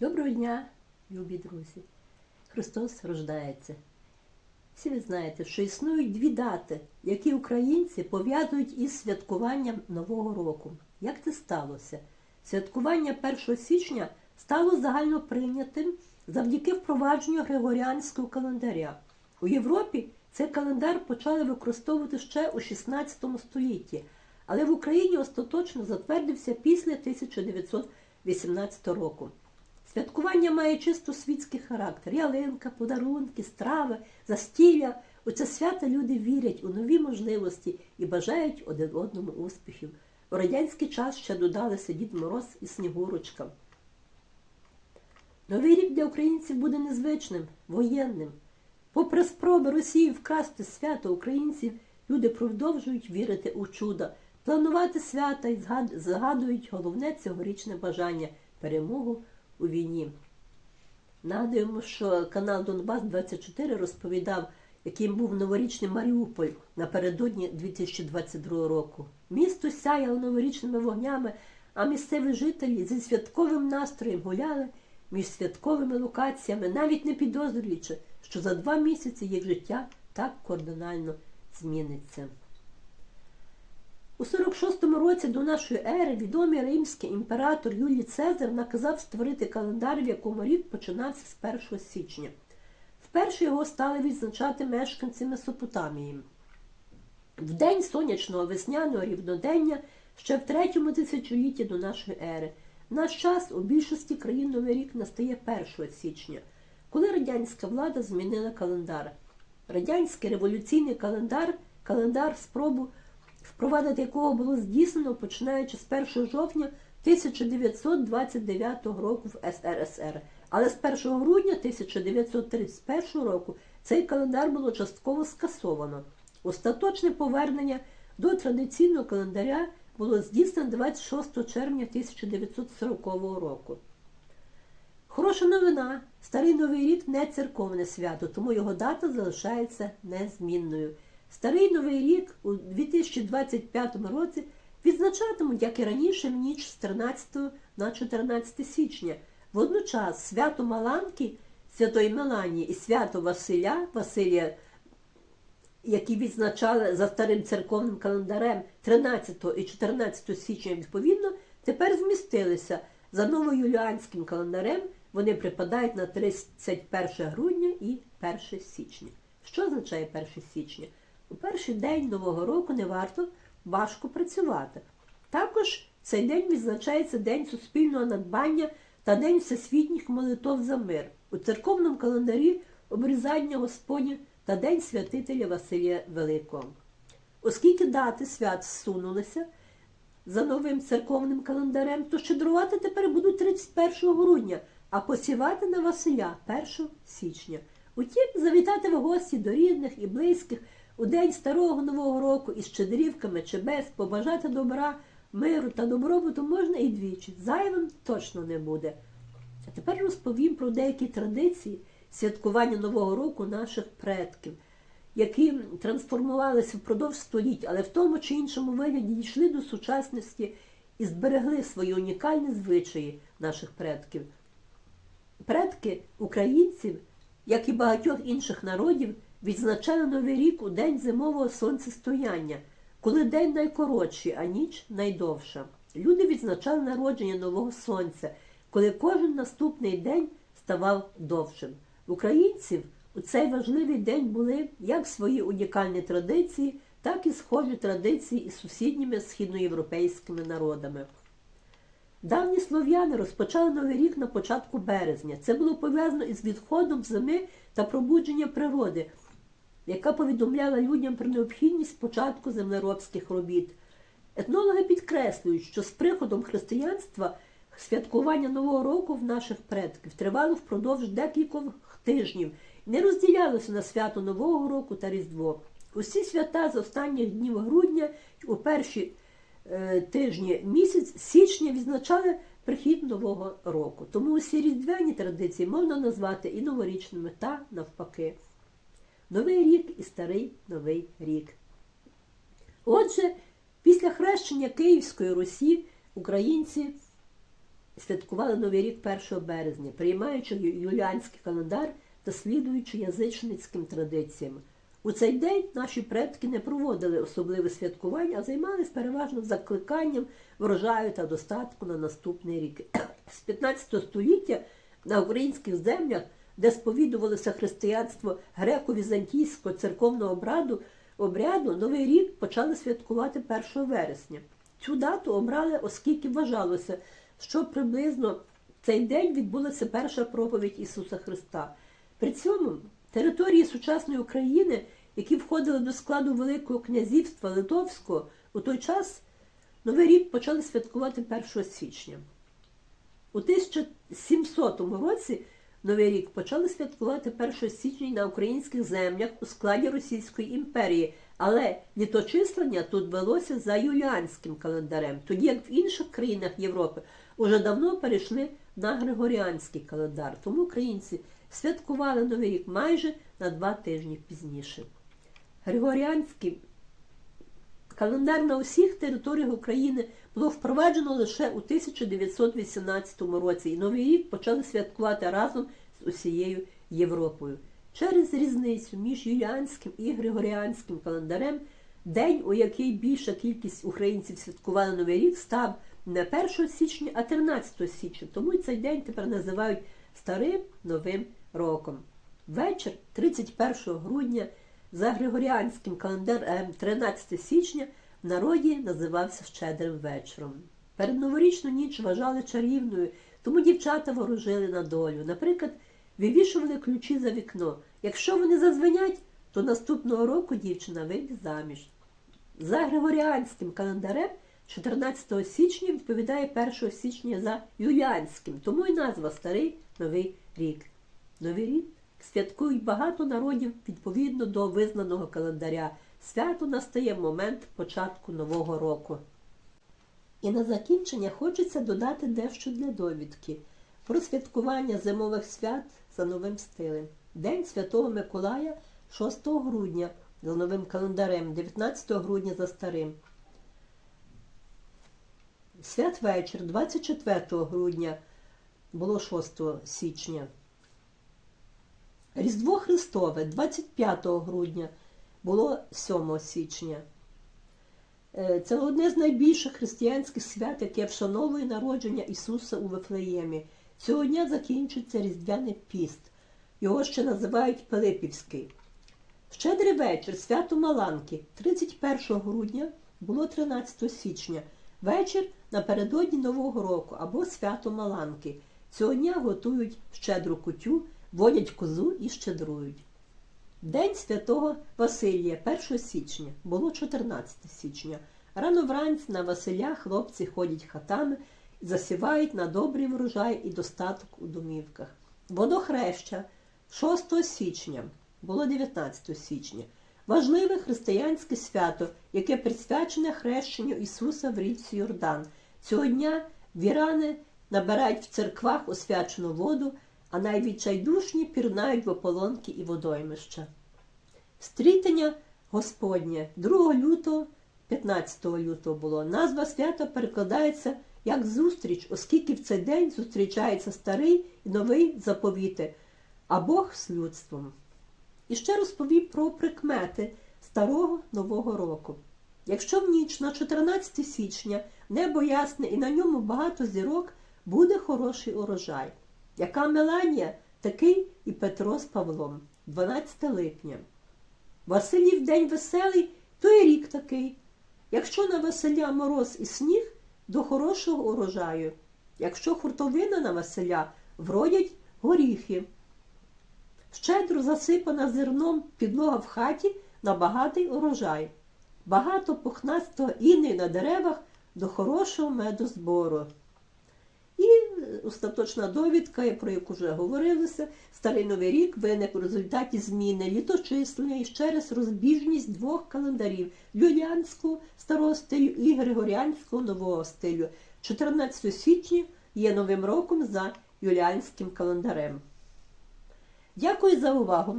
Доброго дня, любі друзі! Христос рождається. Всі ви знаєте, що існують дві дати, які українці пов'язують із святкуванням Нового року. Як це сталося? Святкування 1 січня стало загальноприйнятим завдяки впровадженню Григоріанського календаря. У Європі цей календар почали використовувати ще у 16 столітті, але в Україні остаточно затвердився після 1918 року. Святкування має чисто світський характер. Ялинка, подарунки, страви, застілля. У це свято люди вірять у нові можливості і бажають один одному успіхів. У радянський час ще додалися Дід Мороз і Снігурочка. Новий рік для українців буде незвичним, воєнним. Попри спроби Росії вкрасти свято українців, люди продовжують вірити у чудо, планувати свята і згадують головне цьогорічне бажання перемогу у війні. Нагадуємо, що канал Донбас 24 розповідав, яким був новорічний Маріуполь напередодні 2022 року. Місто сяяло новорічними вогнями, а місцеві жителі зі святковим настроєм гуляли між святковими локаціями, навіть не підозрюючи, що за два місяці їх життя так кардинально зміниться. У 46-му році до нашої ери відомий римський імператор Юлій Цезар наказав створити календар, в якому рік починався з 1 січня. Вперше його стали відзначати мешканці Месопотамії. В день сонячного весняного рівнодення ще в третьому тисячолітті до нашої ери. Наш час у більшості країн Новий рік настає 1 січня, коли радянська влада змінила календар. Радянський революційний календар, календар спробу впровадити якого було здійснено починаючи з 1 жовтня 1929 року в СРСР. Але з 1 грудня 1931 року цей календар було частково скасовано. Остаточне повернення до традиційного календаря було здійснено 26 червня 1940 року. Хороша новина. Старий Новий рік не церковне свято, тому його дата залишається незмінною. Старий Новий рік у 2025 році відзначатимуть, як і раніше, в ніч з 13 на 14 січня. Водночас свято Маланки, Святої Меланії і свято Василя, Василія, які відзначали за старим церковним календарем 13 і 14 січня відповідно, тепер змістилися. За новоюліанським календарем вони припадають на 31 грудня і 1 січня. Що означає 1 січня? У перший день Нового року не варто важко працювати. Також цей день відзначається День суспільного надбання та День всесвітніх молитов за мир. У церковному календарі обрізання Господня та День святителя Василія Великого. Оскільки дати свят зсунулися за новим церковним календарем, то щедрувати тепер будуть 31 грудня, а посівати на Василя 1 січня. Утім, завітати в гості до рідних і близьких у день старого нового року із щедрівками чи без побажати добра, миру та добробуту можна і двічі. Зайвим точно не буде. А тепер розповім про деякі традиції святкування Нового року наших предків, які трансформувалися впродовж століть, але в тому чи іншому вигляді дійшли до сучасності і зберегли свої унікальні звичаї наших предків. Предки українців, як і багатьох інших народів, відзначали Новий рік у день зимового сонцестояння, коли день найкоротший, а ніч найдовша. Люди відзначали народження нового сонця, коли кожен наступний день ставав довшим. Українців у цей важливий день були як свої унікальні традиції, так і схожі традиції із сусідніми східноєвропейськими народами. Давні слов'яни розпочали новий рік на початку березня. Це було пов'язано із відходом зими та пробудження природи, яка повідомляла людям про необхідність початку землеробських робіт. Етнологи підкреслюють, що з приходом християнства святкування Нового року в наших предків тривало впродовж декількох тижнів і не розділялося на свято Нового року та Різдво. Усі свята з останніх днів грудня у перші е, тижні місяць січня відзначали прихід Нового року. Тому усі різдвяні традиції можна назвати і новорічними та навпаки. Новий рік і старий Новий рік. Отже, після хрещення Київської Русі українці святкували Новий рік 1 березня, приймаючи юліанський календар та слідуючи язичницьким традиціям. У цей день наші предки не проводили особливе святкування, а займалися переважно закликанням врожаю та достатку на наступний рік. З 15 століття на українських землях, де сповідувалося християнство греко-візантійського церковного обряду, обряду, Новий рік почали святкувати 1 вересня. Цю дату обрали, оскільки вважалося, що приблизно в цей день відбулася перша проповідь Ісуса Христа. При цьому території сучасної України, які входили до складу Великого князівства Литовського, у той час Новий рік почали святкувати 1 січня. У 1700 році Новий рік почали святкувати 1 січня на українських землях у складі Російської імперії, але літочислення тут велося за юліанським календарем, тоді як в інших країнах Європи уже давно перейшли на Григоріанський календар. Тому українці святкували Новий рік майже на два тижні пізніше. Григоріанський Календар на усіх територіях України було впроваджено лише у 1918 році, і Новий рік почали святкувати разом з усією Європою. Через різницю між юліанським і григоріанським календарем день, у який більша кількість українців святкували Новий рік, став не 1 січня, а 13 січня. Тому цей день тепер називають Старим Новим роком. Вечір 31 грудня за Григоріанським календарем 13 січня в народі називався Щедрим вечором. Передноворічну ніч вважали чарівною, тому дівчата ворожили на долю. Наприклад, вивішували ключі за вікно. Якщо вони зазвенять, то наступного року дівчина вийде заміж. За Григоріанським календарем 14 січня відповідає 1 січня за Юліанським, тому й назва Старий Новий рік. Новий рік святкують багато народів відповідно до визнаного календаря. Свято настає в момент початку Нового року. І на закінчення хочеться додати дещо для довідки про святкування зимових свят за новим стилем. День Святого Миколая 6 грудня за новим календарем, 19 грудня за старим. Святвечір 24 грудня було 6 січня. Різдво Христове 25 грудня було 7 січня. Е, Це одне з найбільших християнських свят, яке вшановує народження Ісуса у Вифлеємі. Цього дня закінчується Різдвяний піст. Його ще називають Пилипівський. Щедрий вечір, свято Маланки, 31 грудня було 13 січня. Вечір напередодні Нового року або свято Маланки. Цього дня готують щедру кутю, водять козу і щедрують. День святого Василія, 1 січня, було 14 січня. Рано вранці на Василя хлопці ходять хатами засівають на добрий врожай і достаток у домівках. Водохреща 6 січня, було 19 січня. Важливе християнське свято, яке присвячене хрещенню Ісуса в річці Йордан. Цього дня вірани набирають в церквах освячену воду, а найвідчайдушні пірнають в ополонки і водоймища. Стрітення Господнє 2 лютого, 15 лютого було. Назва свята перекладається як зустріч, оскільки в цей день зустрічається старий і новий заповіти, а Бог з людством. І ще розповім про прикмети старого Нового року. Якщо в ніч на 14 січня небо ясне і на ньому багато зірок, буде хороший урожай. Яка Меланія, такий і Петро з Павлом, 12 липня. Василів день веселий, то і рік такий. Якщо на Василя мороз і сніг, до хорошого урожаю. Якщо хуртовина на Василя, вродять горіхи. Щедро засипана зерном підлога в хаті на багатий урожай. Багато пухнастого іней на деревах до хорошого медозбору. Остаточна довідка, про яку вже говорилося, старий новий рік виник у результаті зміни літочислення і ще раз розбіжність двох календарів юліанського старого стилю і григоріанського нового стилю. 14 січня є новим роком за юліанським календарем. Дякую за увагу!